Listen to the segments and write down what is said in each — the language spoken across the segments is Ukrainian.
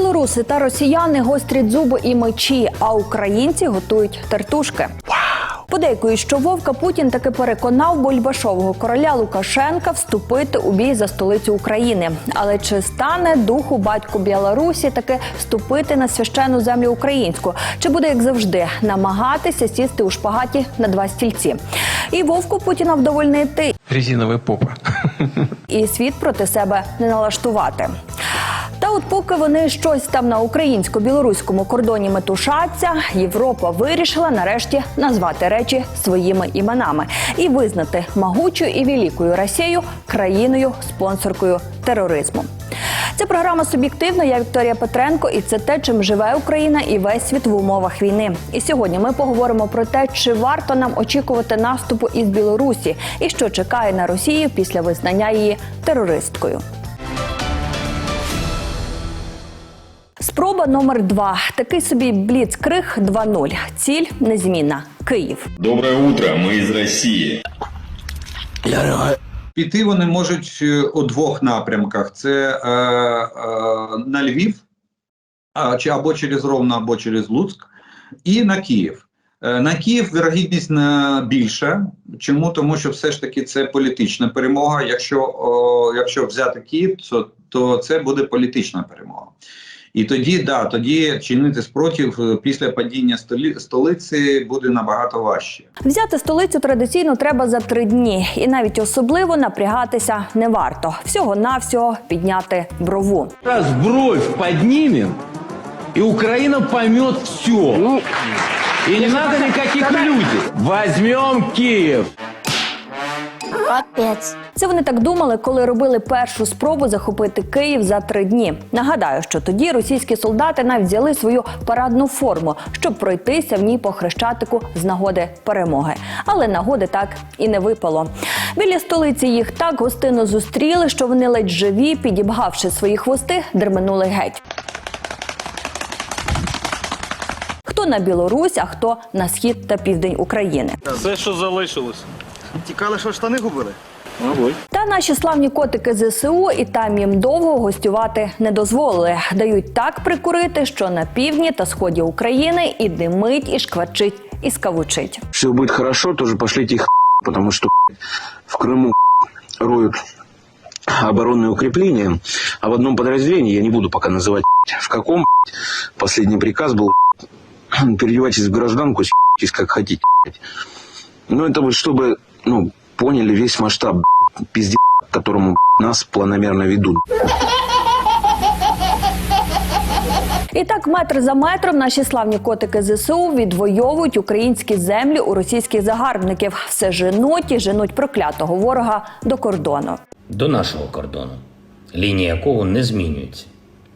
Білоруси та росіяни гострять зуби і мечі, а українці готують тертушки. Подейкують, що Вовка Путін таки переконав Бульбашового короля Лукашенка вступити у бій за столицю України. Але чи стане духу батьку Білорусі таки вступити на священну землю українську? Чи буде як завжди намагатися сісти у шпагаті на два стільці? І Вовку Путіна вдовольнити, Резиновая попа. і світ проти себе не налаштувати. От поки вони щось там на українсько-білоруському кордоні метушаться, Європа вирішила нарешті назвати речі своїми іменами і визнати могучу і великою Росію країною спонсоркою тероризму. Це програма суб'єктивно. Я Вікторія Петренко, і це те, чим живе Україна і весь світ в умовах війни. І сьогодні ми поговоримо про те, чи варто нам очікувати наступу із Білорусі, і що чекає на Росію після визнання її терористкою. Спроба номер два. Такий собі бліцкриг 2.0. Ціль незмінна. Київ. Доброе утро, мы из России. Піти вони можуть е, у двох напрямках: це е, е, на Львів, чи або через Ровно, або через Луцьк, і на Київ. Е, на Київ вірогідність більша. Чому? Тому що все ж таки це політична перемога. Якщо, о, якщо взяти Київ, то, то це буде політична перемога. І тоді, да, тоді чинити спротив е, після падіння столі, столиці буде набагато важче. Взяти столицю традиційно треба за три дні, і навіть особливо напрягатися не варто. Всього навсього підняти брову. Раз бровь поднимем, и Украина поймет все. и не надо никаких иллюзий. Возьмем Киев. Капець. Це вони так думали, коли робили першу спробу захопити Київ за три дні. Нагадаю, що тоді російські солдати навіть взяли свою парадну форму, щоб пройтися в ній по хрещатику з нагоди перемоги. Але нагоди так і не випало. Біля столиці їх так гостинно зустріли, що вони ледь живі, підібгавши свої хвости, дерменули геть. Хто на Білорусь, а хто на схід та південь України. Все, що залишилось. Тікали, що штани губили? Та наші славні котики ЗСУ і там їм довго гостювати не дозволили. Дають так прикурити, що на півдні та сході України і димить, і шкварчить, і скавучить. все будет хорошо, тоже пошлите их потому что в Крыму роют оборонные укрепления, а в одном подразделении, я не буду пока называть в каком, последний приказ был переодевайтесь в гражданку, с***тесь как хотите. Но это вот чтобы, ну, поняли весь масштаб пиздец, к которому нас планомерно ведут. І так, метр за метром наші славні котики ЗСУ відвоюють українські землі у російських загарбників. Все женуть і женуть проклятого ворога до кордону. до нашого кордону, лінія якого не змінюється.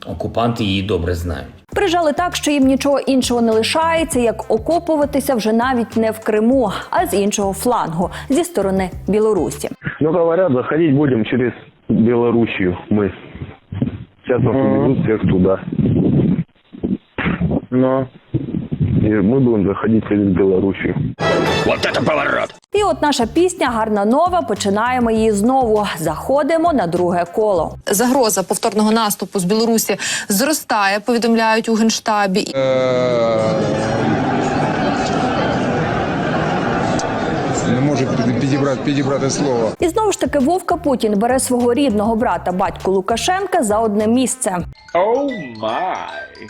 Окупанти її добре знають. Прижали так, що їм нічого іншого не лишається, як окопуватися вже навіть не в Криму, а з іншого флангу зі сторони Білорусі. Ну, говорят, заходить будем через Белоруссию мы. Сейчас нас всех туда. Ну. И мы будем заходить через Белоруссию. І от наша пісня гарна нова. Починаємо її знову. Заходимо на друге коло. Загроза повторного наступу з Білорусі зростає, повідомляють у генштабі. Не можу підібрати, підібрати слово. І знову ж таки Вовка Путін бере свого рідного брата батьку Лукашенка за одне місце.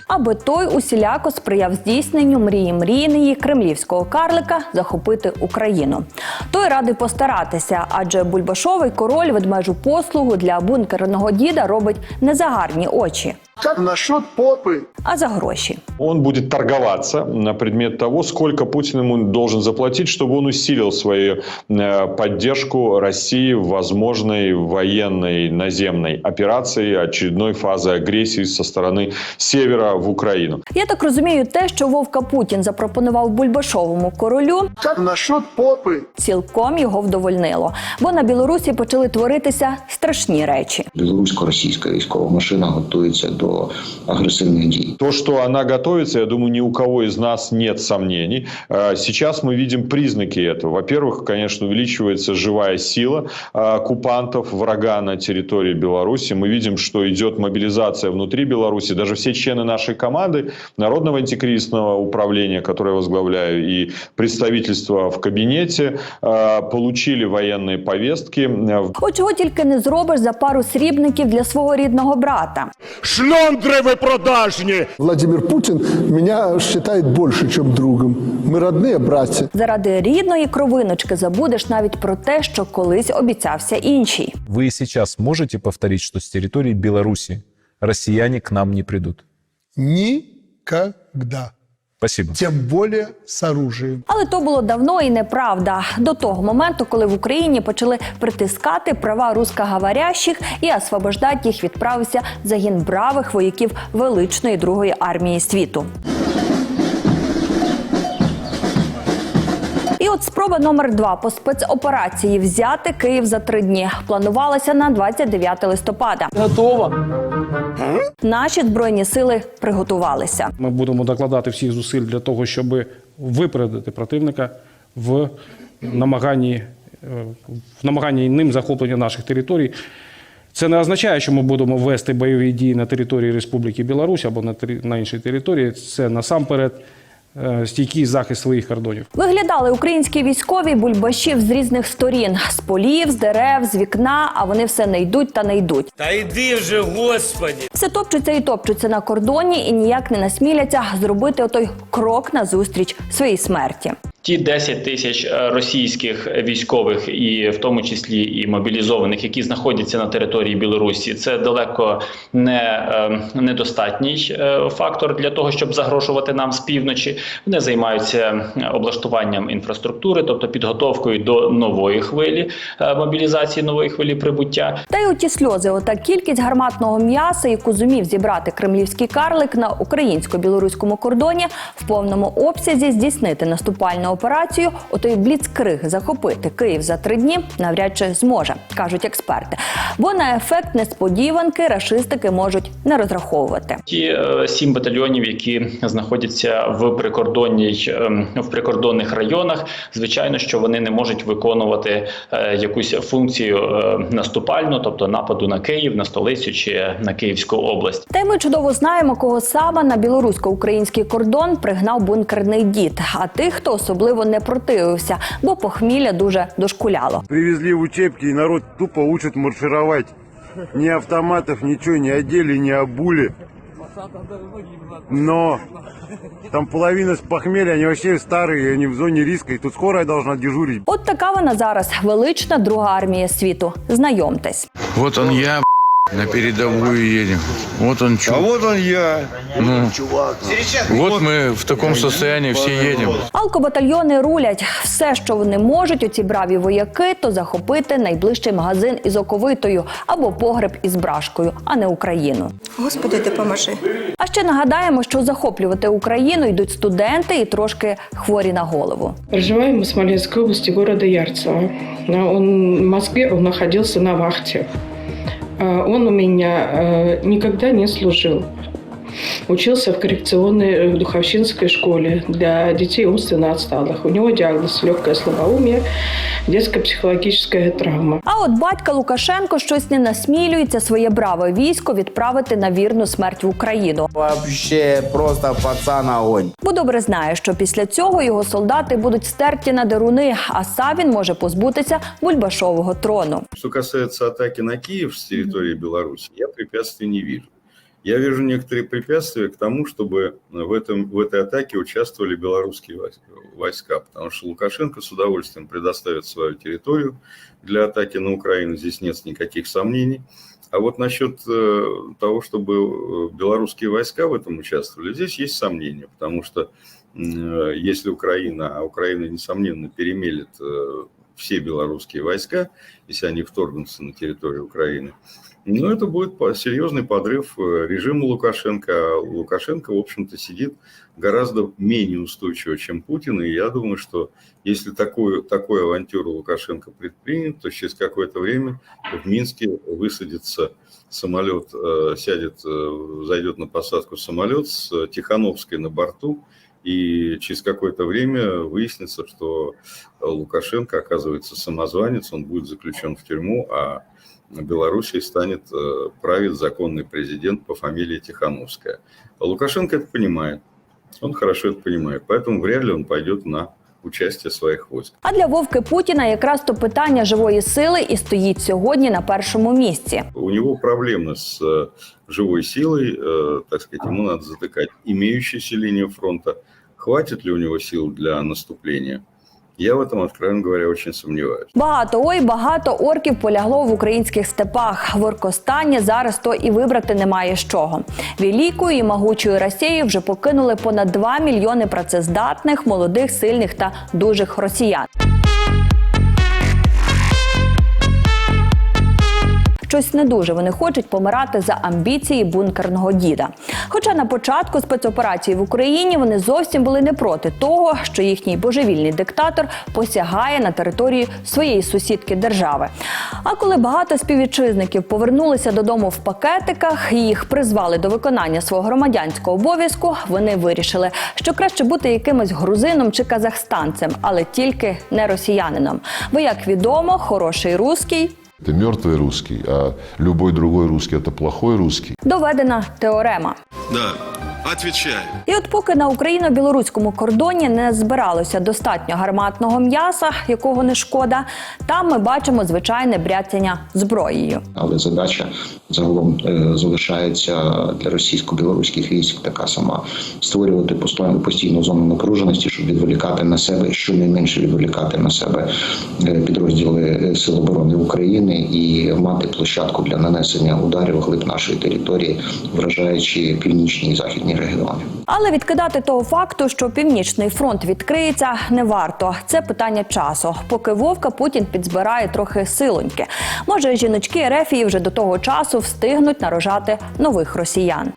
Аби той усіляко сприяв здійсненню мрії мрійної кремлівського карлика захопити Україну. Той радий постаратися, адже Бульбашовий король ведмежу послугу для бункерного діда робить не за гарні очі, насчет попы? а за гроші. Он будет торговаться на предмет того, сколько Путин ему должен заплатить, чтобы он усилил свою э, поддержку России в возможной военной наземной операции очередной фазы агрессии со стороны севера в Украину. Я так розумію, те, що Вовка Путін запропонував Бульбашовому королю, Как насчет попы? цілком його вдовольнило, бо на Білорусі почали творитися страшні речі. Білорусько-російська військова машина готується до агресивних дій. То, что она готовится, я думаю, ни у кого из нас нет сомнений. Э, Сейчас мы видим признаки этого. Во-первых, конечно, увеличивается живая сила э, оккупантов, врага на территории Беларуси. Мы видим, что идет мобилизация внутри Беларуси. Даже все члены нашей команды, Народного антикризисного управления, которое я возглавляю, и представительство в кабинете, э, получили военные повестки. Э, От чого тільки не зробиш за пару срібників для свого рідного брата. Шльондри ви продажні! Владимир Путин меня считает больше, чем другом. Мы родные братья. Заради рідної кровиночки забудеш навіть про те, що колись обіцявся іншій. Вы сейчас можете повторить, что с территории Беларуси россияне к нам не придут? Никогда. Спасибо. Тем более с оружием. Але то було давно і неправда. До того моменту, коли в Україні почали притискати права рускоговорящих і освобождати їх відправився загін бравих вояків величної другої армії світу. І от спроба номер два по спецоперації взяти Київ за три дні планувалася на 29 листопада. Готово. Наші збройні сили приготувалися. Ми будемо докладати всіх зусиль для того, щоб випередити противника в намаганні, е, в намаганні ним захоплення наших територій. Це не означає, що ми будемо вести бойові дії на території Республіки Білорусь або на, на іншій території. Це насамперед стійкий захист своїх кордонів. Виглядали українські військові бульбашів з різних сторін: з полів, з дерев, з вікна. А вони все не йдуть та не йдуть. Та йди вже, господі! Все топчуться і топчуться на кордоні і ніяк не насміляться зробити отой крок назустріч своїй смерті. Ті 10 тисяч е, російських військових, і в тому числі і мобілізованих, які знаходяться на території Білорусі, це далеко не е, недостатній е, фактор для того, щоб загрожувати нам з півночі. Вони займаються облаштуванням інфраструктури, тобто підготовкою до нової хвилі мобілізації, нової хвилі прибуття. Та й оті сльози, ота кількість гарматного м'яса, яку зумів зібрати кремлівський карлик на українсько-білоруському кордоні, в повному обсязі здійснити наступальну операцію, отой бліцкриг захопити Київ за три дні навряд чи зможе, кажуть експерти. Бо на ефект несподіванки рашистики можуть не розраховувати. Ті е, сім батальйонів, які знаходяться в прикордонній ем, в прикордонних районах, звичайно, що вони не можуть виконувати е, якусь функцію е, наступальну, тобто нападу на Київ, на столицю чи на Київську область. Та й ми чудово знаємо, кого саме на білорусько-український кордон пригнав бункерний дід, а тих, хто особливо не противився, бо похмілля дуже дошкуляло. Привезли в учебки, и народ тупо учат маршировать. Ни автоматов, ничего не одели, не обули. Но там половина с похмелья, они вообще старые, они в зоне риска, и тут скорая должна дежурить. От така вона зараз велична друга армія світу. Знайомтесь. Вот он я, на передовую едем. Вот он чувак. А вот он я. Ну, вот мы в таком состоянии все едем. Алкобатальйони рулять все, що вони можуть. Оці браві вояки, то захопити найближчий магазин із оковитою або погреб із брашкою, а не Україну. Господи, допоможи. А ще нагадаємо, що захоплювати Україну йдуть студенти і трошки хворі на голову. Проживаем в Смоленской области, города Ярцево. Он в Москве, он находился на вахте. Он у меня э, никогда не служил. Учился в коррекционной э, духовщинской школе для детей умственно отсталых. У него диагноз легкое слабоумие, детская психологическая травма. А от батька Лукашенко щось не насмілюється своє браве військо відправити на вірну смерть в Україну. Вообще просто пацан огонь. Бо добре знає, що після цього його солдати будуть стерті на деруни, а сам він може позбутися бульбашового трону. Что касается атаки на Киев с территории Беларуси, я препятствий не вижу. Я вижу некоторые препятствия к тому, чтобы в, этом, в этой атаке участвовали белорусские войска, потому что Лукашенко с удовольствием предоставит свою территорию для атаки на Украину, здесь нет никаких сомнений. А вот насчет э, того, чтобы э, белорусские войска в этом участвовали, здесь есть сомнения, потому что э, если Украина, а Украина, несомненно, перемелет э, все белорусские войска, если они вторгнутся на территорию Украины, ну, это будет серьезный подрыв э, режима Лукашенко. А Лукашенко, в общем-то, сидит гораздо менее устойчиво, чем Путин. И я думаю, что если такую, такую авантюру Лукашенко предпринят, то через какое-то время в Минске высадится самолет, э, сядет, э, зайдет на посадку самолет с Тихановской на борту, И через какое-то время выяснится, что Лукашенко, оказывается, самозванец, он будет заключен в тюрьму, а Белоруссией станет э, правит законный президент по фамилии Тихановская. Лукашенко это понимает. Он хорошо это понимает. Поэтому вряд ли он пойдет на участие своих войск. А для Вовки Путіна якраз то питання живої сили і стоїть сьогодні на першому місці. У него проблемы с э, живой силой, э, так сказать, ему надо затыкать имеющуюся линию фронта. Хватит ли у него сил для наступления? Я в этом, откровенно говоря, очень сомневаюсь. Багато ой, багато орків полягло в українських степах. В оркостані зараз то і вибрати немає з чого. Великою і могучою Росією вже покинули понад 2 мільйони працездатних, молодих, сильних та дужих росіян. Щось не дуже вони хочуть помирати за амбіції бункерного діда. Хоча на початку спецоперації в Україні вони зовсім були не проти того, що їхній божевільний диктатор посягає на територію своєї сусідки держави. А коли багато співвітчизників повернулися додому в пакетиках і їх призвали до виконання свого громадянського обов'язку, вони вирішили, що краще бути якимось грузином чи казахстанцем, але тільки не росіянином. Бо, як відомо, хороший руський Это мертвый русский, а любой другой русский это плохой русский. доведена теорема. Да, отвечаю. І от поки на україно-білоруському кордоні не збиралося достатньо гарматного м'яса, якого не шкода, там ми бачимо звичайне бряцяння зброєю. але задача загалом е, залишається для російсько-білоруських військ така сама: створювати постійну постійну зону напруженості, щоб відволікати на себе, щонайменше відволікати на себе е, підрозділи е, Сил оборони України і мати площадку для нанесення ударів глиб нашої території, вражаючи північні і західні регіони. Але відкидати того факту, що північний фронт відкриється, не варто. Це питання часу. Поки Вовка Путін підзбирає трохи силоньки. Може, жіночки Ерефії вже до того часу встигнуть нарожати нових росіян.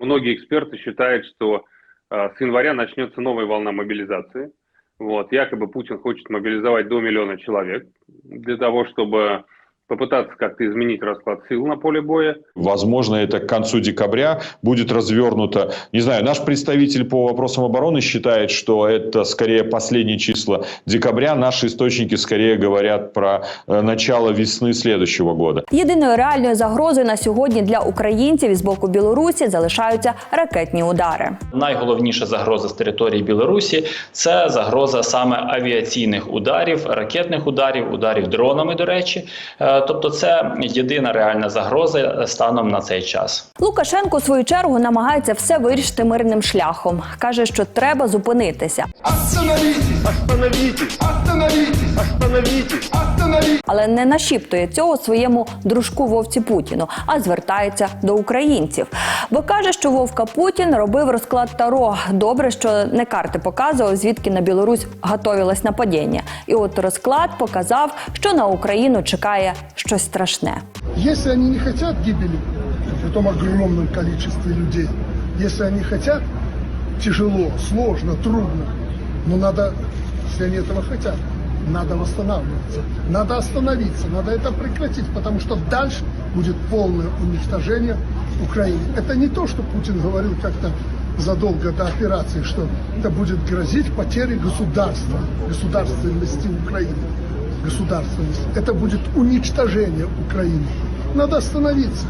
Многие эксперты считают, что э, с января начнется новая волна мобилизации. Вот, якобы Путин хочет мобилизовать до миллиона человек для того, чтобы попытаться как-то изменить расклад сил на поле боя. Возможно, это к концу декабря будет развернуто. Не знаю, наш представитель по вопросам обороны считает, что это скорее последние числа декабря. Наши источники скорее говорят про э, начало весны следующего года. Єдиною реальною загрозою на сьогодні для українців із боку Білорусі залишаються ракетні удари. Найголовніша загроза з території Білорусі це загроза саме авіаційних ударів, ракетних ударів, ударів дронами. До речі, Е, тобто, це єдина реальна загроза станом на цей час. Лукашенко, в свою чергу, намагається все вирішити мирним шляхом. каже, що треба зупинитися. Остановіть! Остановіть! Остановіть! Остановитесь! Але не нашіптує цього своєму дружку Вовці Путіну, а звертається до українців. Бо каже, що Вовка Путін робив розклад Таро. Добре, що не карти показував, звідки на Білорусь готовилось нападіння. І от розклад показав, що на Україну чекає щось страшне. Если они не хотят гибели, при том огромном количестве людей, если они хотят, тяжело, сложно, трудно, но надо, если они этого хотят, надо восстанавливаться, надо остановиться, надо это прекратить, потому что дальше будет полное уничтожение Украины. Это не то, что Путин говорил как-то задолго до операции, что это будет грозить потерей государства, государственности Украины. Государственность. Это будет уничтожение Украины. Надо остановиться.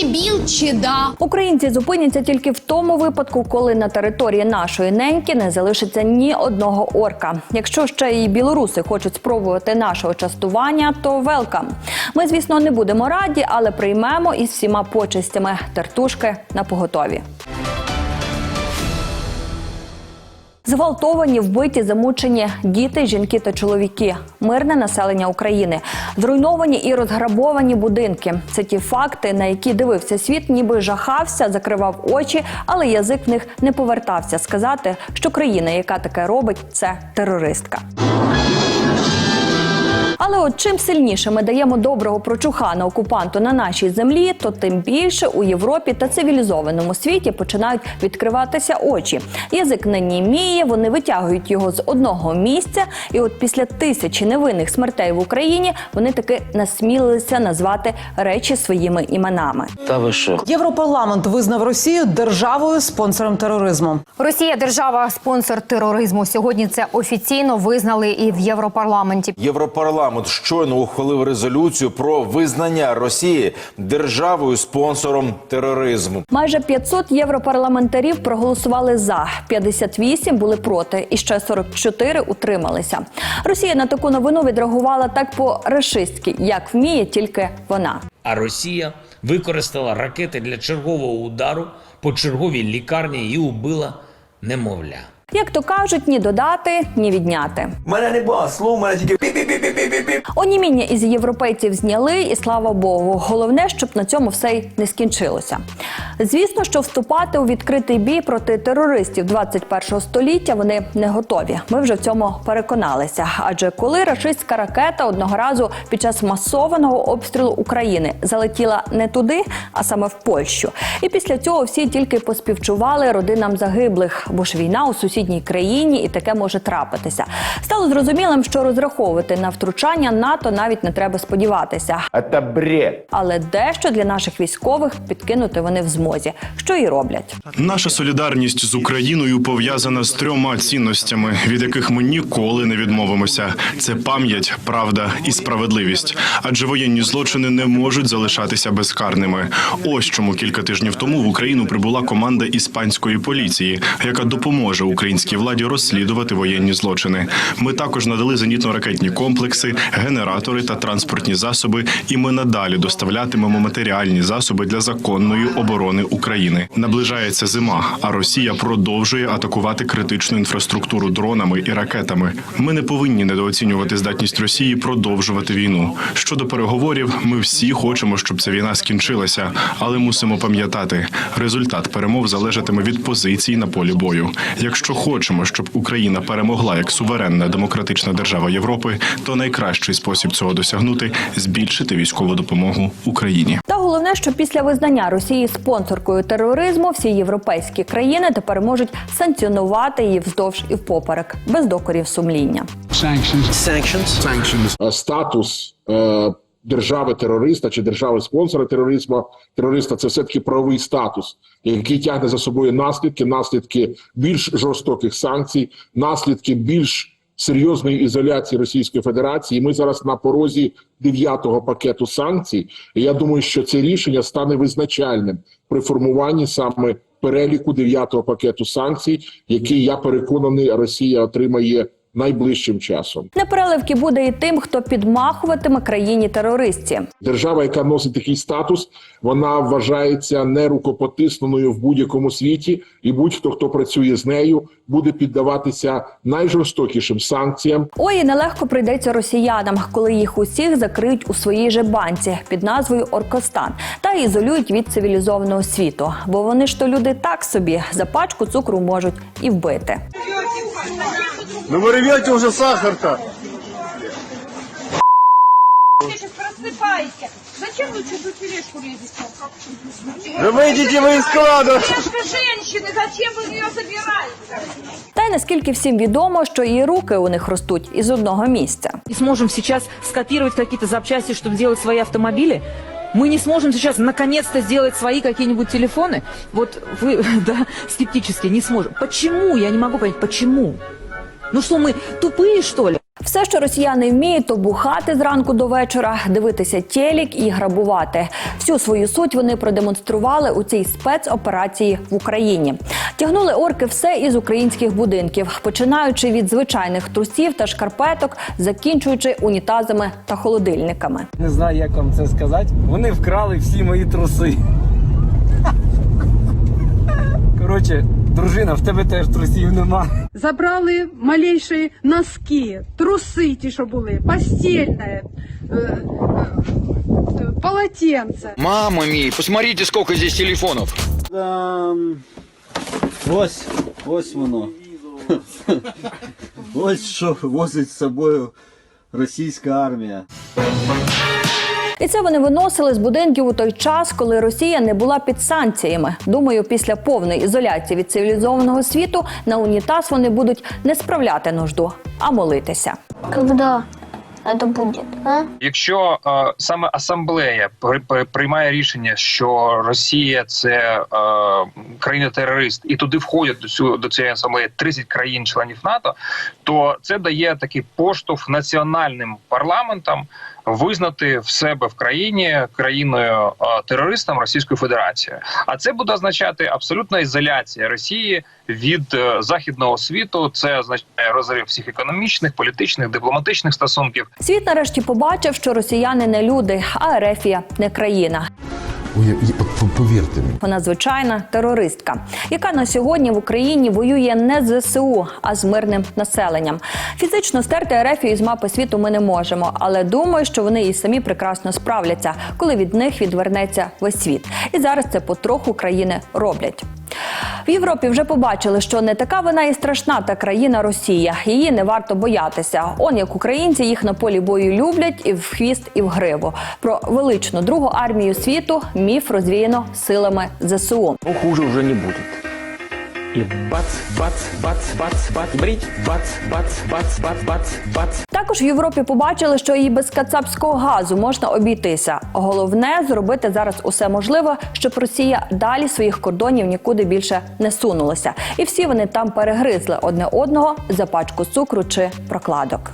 Ти дебіл чи да? Українці зупиняться тільки в тому випадку, коли на території нашої неньки не залишиться ні одного орка. Якщо ще і білоруси хочуть спробувати нашого частування, то велкам. Ми, звісно, не будемо раді, але приймемо із всіма почестями тертушки на поготові. Зґвалтовані, вбиті, замучені діти, жінки та чоловіки, мирне населення України, зруйновані і розграбовані будинки. Це ті факти, на які дивився світ, ніби жахався, закривав очі, але язик в них не повертався сказати, що країна, яка таке робить, це терористка. Але от чим сильніше ми даємо доброго прочухана окупанту на нашій землі, то тим більше у Європі та цивілізованому світі починають відкриватися очі. Язик не німіє, вони витягують його з одного місця, і от після тисячі невинних смертей в Україні вони таки насмілилися назвати речі своїми іменами. Та ви що? Європарламент визнав Росію державою спонсором тероризму. Росія держава спонсор тероризму. Сьогодні це офіційно визнали і в Європарламенті. Європарламент щойно ухвалив резолюцію про визнання Росії державою спонсором тероризму. Майже 500 європарламентарів проголосували за, 58 були проти, і ще 44 утрималися. Росія на таку новину відреагувала так по рашистськи, як вміє тільки вона. А Росія використала ракети для чергового удару по черговій лікарні і убила немовля. Як то кажуть, ні додати, ні відняти. У мене не було слов, у мене тільки Оніміння із європейців зняли, і слава Богу. Головне, щоб на цьому все й не скінчилося. Звісно, що вступати у відкритий бій проти терористів 21 століття вони не готові. Ми вже в цьому переконалися. Адже коли рашистська ракета одного разу під час масованого обстрілу України залетіла не туди, а саме в Польщу. І після цього всі тільки поспівчували родинам загиблих, бо ж війна у сусідній країні і таке може трапитися. Стало зрозумілим, що розраховувати на втручання НАТО навіть не треба сподіватися. Це бред. Але дещо для наших військових підкинути вони в змозі, що і роблять. Наша солідарність з Україною пов'язана з трьома цінностями, від яких ми ніколи не відмовимося: це пам'ять, правда і справедливість. Адже воєнні злочини не можуть залишатися безкарними. Ось чому кілька тижнів тому в Україну прибула команда іспанської поліції, яка допоможе українській владі розслідувати воєнні злочини. Ми також надали зенітно-ракетні комплекси, генератори та транспортні засоби, і ми надалі доставлятимемо матеріальні засоби для законної оборони України. Наближається зима, а Росія продовжує атакувати критичну інфраструктуру дронами і ракетами. Ми не повинні недооцінювати здатність Росії продовжувати війну. Щодо переговорів, ми всі хочемо, щоб ця війна скінчилася, але мусимо пам'ятати, результат перемов залежатиме від позицій на полі бою. Якщо хочемо, щоб Україна перемогла як суверенна демократична держава Європи, то найкращий спосіб цього досягнути збільшити військову допомогу Україні. Та головне, що після визнання Росії спонсоркою тероризму всі європейські країни тепер можуть санкціонувати її вздовж і впоперек без докорів сумління. Е, статус е, терориста чи держави спонсора тероризму терориста це все таки правовий статус, який тягне за собою наслідки, наслідки більш жорстоких санкцій, наслідки більш серйозної ізоляції Російської Федерації. Ми зараз на порозі дев'ятого пакету санкцій. І я думаю, що це рішення стане визначальним при формуванні саме переліку дев'ятого пакету санкцій, який я переконаний, Росія отримає найближчим часом. Непереливки буде і тим, хто підмахуватиме країні терористі. Держава, яка носить такий статус, вона вважається нерукопотисненою в будь-якому світі, і будь-хто, хто працює з нею, буде піддаватися найжорстокішим санкціям. Ой, і нелегко прийдеться росіянам, коли їх усіх закриють у своїй же банці під назвою Оркостан та ізолюють від цивілізованого світу. Бо вони ж то люди так собі за пачку цукру можуть і вбити. Ну вы рвете уже сахар-то. сейчас просыпайся. Зачем вы чужую тележку лезете? Да выйдите вы из склада. Тележка женщины, зачем вы ее забираете? Та й наскільки всім відомо, що і руки у них ростуть із одного місця. И сможем сейчас скопировать какие-то запчасти, чтобы делать свои автомобили? Мы не сможем сейчас наконец-то сделать свои какие-нибудь телефоны? Вот вы, да, скептически не сможем. Почему? Я не могу понять, почему? Ну что, мы тупые, что ли? Все, що росіяни вміють, то бухати зранку до вечора, дивитися телек і грабувати. Всю свою суть вони продемонстрували у цій спецоперації в Україні. Тягнули орки все із українських будинків, починаючи від звичайних трусів та шкарпеток, закінчуючи унітазами та холодильниками. Не знаю, як вам це сказати. Вони вкрали всі мої труси. Коротше, дружина, в тебе теж трусів нема. Забрали малейші носки, труси ті, що були, постільне, е, е, полотенце. Мама мій, посмотрите, сколько здесь телефонов. Ось, ось воно. Ось що возить з собою російська армія. І це вони виносили з будинків у той час, коли Росія не була під санкціями. Думаю, після повної ізоляції від цивілізованого світу на унітаз вони будуть не справляти нужду, а молитися. Когда это будет, а? Якщо е, саме асамблея при- при- приймає рішення, що Росія це е, країна-терорист, і туди входять до цю до цієї асамблеї 30 країн-членів НАТО, то це дає такий поштовх національним парламентам визнати в себе в країні країною е, терористом Російською Федерацією. А це буде означати абсолютна ізоляція Росії від е, західного світу. Це означає розрив всіх економічних, політичних, дипломатичних стосунків. Світ нарешті побачив, що росіяни не люди, а Ерефія не країна. Повірте мені. Вона звичайна терористка, яка на сьогодні в Україні воює не з ЗСУ, а з мирним населенням. Фізично стерти Ерефію з мапи світу ми не можемо, але думаю, що вони і самі прекрасно справляться, коли від них відвернеться весь світ. І зараз це потроху країни роблять. В Європі вже побачили, що не така вона і страшна та країна Росія. Її не варто боятися. Он як українці їх на полі бою люблять і в хвіст, і в гриву. Про величну другу армію світу міф розвіяно силами ЗСУ. Ну, уже не будет. И бац, бац, бац, бац, бац, брить, бац, бац, бац, бац, бац, бац. Також в Європі побачили, що і без кацапського газу можна обійтися. Головне зробити зараз усе можливе, щоб Росія далі своїх кордонів нікуди більше не сунулася. І всі вони там перегризли одне одного за пачку цукру чи прокладок.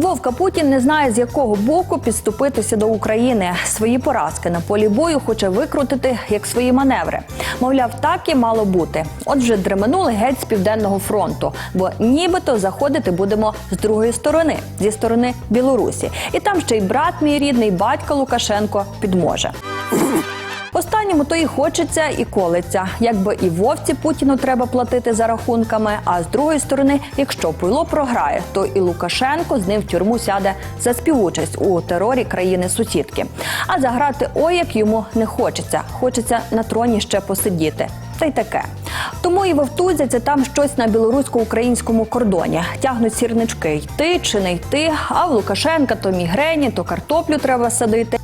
Вовка Путін не знає, з якого боку підступитися до України. Свої поразки на полі бою хоче викрутити як свої маневри. Мовляв, так і мало бути. От вже дременули геть з південного фронту, бо нібито заходити будемо з другої сторони, зі сторони Білорусі. І там ще й брат мій рідний, батько Лукашенко підможе. Останньому то і хочеться, і колиться. Якби і вовці Путіну треба платити за рахунками. А з другої сторони, якщо Пуйло програє, то і Лукашенко з ним в тюрму сяде за співучасть у терорі країни сусідки. А заграти ой як йому не хочеться. Хочеться на троні ще посидіти. Та й таке. Тому і вовтузяться там щось на білорусько-українському кордоні. Тягнуть сірнички йти чи не йти. А в Лукашенка то мігрені, то картоплю треба садити.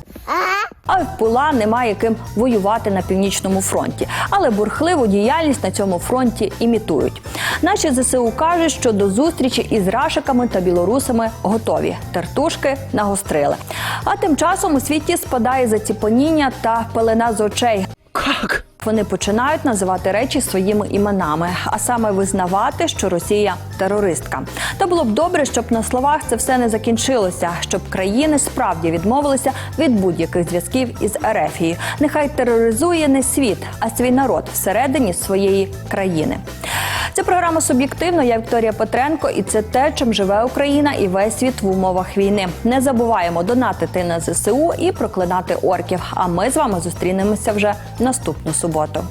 А в пила немає ким воювати на північному фронті, але бурхливу діяльність на цьому фронті імітують. Наші ЗСУ кажуть, що до зустрічі із рашиками та білорусами готові. Тертушки нагострили. А тим часом у світі спадає заціпаніння та пелена з очей. Як? Вони починають називати речі своїми іменами, а саме визнавати, що Росія терористка. Та було б добре, щоб на словах це все не закінчилося, щоб країни справді відмовилися від будь-яких зв'язків із Ерефією. Нехай тероризує не світ, а свій народ всередині своєї країни. Це програма суб'єктивно. Я Вікторія Петренко, і це те, чим живе Україна і весь світ в умовах війни. Не забуваємо донатити на ЗСУ і проклинати орків. А ми з вами зустрінемося вже наступну суботу.